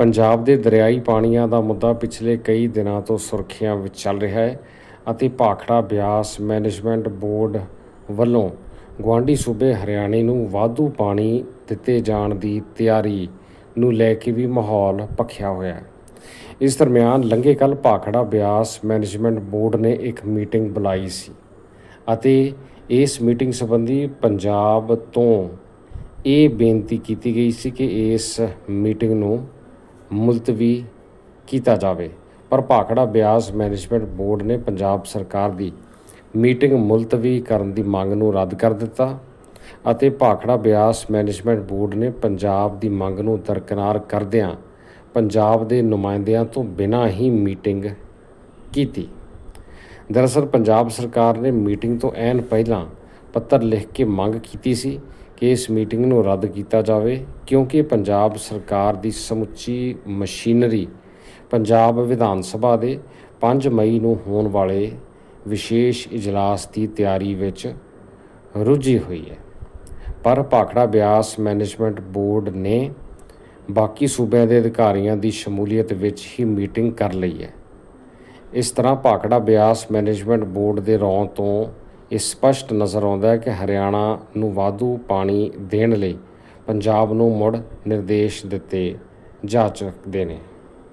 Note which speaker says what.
Speaker 1: ਪੰਜਾਬ ਦੇ ਦਰਿਆਈ ਪਾਣੀਆਂ ਦਾ ਮੁੱਦਾ ਪਿਛਲੇ ਕਈ ਦਿਨਾਂ ਤੋਂ ਸੁਰਖੀਆਂ ਵਿੱਚ ਚੱਲ ਰਿਹਾ ਹੈ ਅਤੇ ਭਾਖੜਾ ਬਿਆਸ ਮੈਨੇਜਮੈਂਟ ਬੋਰਡ ਵੱਲੋਂ ਗੁਆਂਢੀ ਸੂਬੇ ਹਰਿਆਣੇ ਨੂੰ ਵਾਧੂ ਪਾਣੀ ਦਿੱਤੇ ਜਾਣ ਦੀ ਤਿਆਰੀ ਨੂੰ ਲੈ ਕੇ ਵੀ ਮਾਹੌਲ ਭਖਿਆ ਹੋਇਆ ਹੈ। ਇਸ ਦਰਮਿਆਨ ਲੰਘੇ ਕੱਲ ਭਾਖੜਾ ਬਿਆਸ ਮੈਨੇਜਮੈਂਟ ਬੋਰਡ ਨੇ ਇੱਕ ਮੀਟਿੰਗ ਬੁਲਾਈ ਸੀ ਅਤੇ ਇਸ ਮੀਟਿੰਗ ਸੰਬੰਧੀ ਪੰਜਾਬ ਤੋਂ ਇਹ ਬੇਨਤੀ ਕੀਤੀ ਗਈ ਸੀ ਕਿ ਇਸ ਮੀਟਿੰਗ ਨੂੰ ਮੁਲਤਵੀ ਕੀਤਾ ਜਾਵੇ। ਪਰ ਭਾਖੜਾ ਬਿਆਸ ਮੈਨੇਜਮੈਂਟ ਬੋਰਡ ਨੇ ਪੰਜਾਬ ਸਰਕਾਰ ਦੀ ਮੀਟਿੰਗ ਮੁਲਤਵੀ ਕਰਨ ਦੀ ਮੰਗ ਨੂੰ ਰੱਦ ਕਰ ਦਿੱਤਾ ਅਤੇ ਭਾਖੜਾ ਬਿਆਸ ਮੈਨੇਜਮੈਂਟ ਬੋਰਡ ਨੇ ਪੰਜਾਬ ਦੀ ਮੰਗ ਨੂੰ ਦਰਕਿਨਾਰ ਕਰਦਿਆਂ ਪੰਜਾਬ ਦੇ ਨੁਮਾਇੰਦਿਆਂ ਤੋਂ ਬਿਨਾਂ ਹੀ ਮੀਟਿੰਗ ਕੀਤੀ। ਦਰਅਸਲ, ਪੰਜਾਬ ਸਰਕਾਰ ਨੇ ਮੀਟਿੰਗ ਤੋਂ ਐਨ ਪਹਿਲਾਂ ਪੱਤਰ ਲਿਖ ਕੇ ਮੰਗ ਕੀਤੀ ਸੀ ਕਿ ਇਸ ਮੀਟਿੰਗ ਨੂੰ ਰੱਦ ਕੀਤਾ ਜਾਵੇ, ਕਿਉਂਕਿ ਪੰਜਾਬ ਸਰਕਾਰ ਦੀ ਸਮੁੱਚੀ ਮਸ਼ੀਨਰੀ ਪੰਜਾਬ ਵਿਧਾਨ ਸਭਾ ਦੇ 5 ਮਈ ਨੂੰ ਹੋਣ ਵਾਲੇ ਵਿਸ਼ੇਸ਼ ਇਜਲਾਸ ਦੀ ਤਿਆਰੀ ਵਿੱਚ ਰੁੱਝੀ ਹੋਈ ਹੈ। ਪਰ ਭਾਖੜਾ ਬਿਆਸ ਮੈਨੇਜਮੈਂਟ ਬੋਰਡ ਨੇ ਬਾਕੀ ਸੂਬਿਆਂ ਦੇ ਅਧਿਕਾਰੀਆਂ ਦੀ ਸ਼ਮੂਲੀਅਤ ਵਿੱਚ ਹੀ ਮੀਟਿੰਗ ਕਰ ਲਈ ਹੈ। ਇਸ ਤਰ੍ਹਾਂ ਭਾਖੜਾ ਬਿਆਸ ਮੈਨੇਜਮੈਂਟ ਬੋਰਡ ਦੇ ਰੌਂ ਤੋਂ ਇਹ ਸਪਸ਼ਟ ਨਜ਼ਰ ਆਉਂਦਾ ਹੈ ਕਿ ਹਰਿਆਣਾ ਨੂੰ ਵਾਧੂ ਪਾਣੀ ਦੇਣ ਲਈ ਪੰਜਾਬ ਨੂੰ ਮੁੜ ਨਿਰਦੇਸ਼ ਦਿੱਤੇ ਜਾ ਚੁੱਕਦੇ ਨੇ।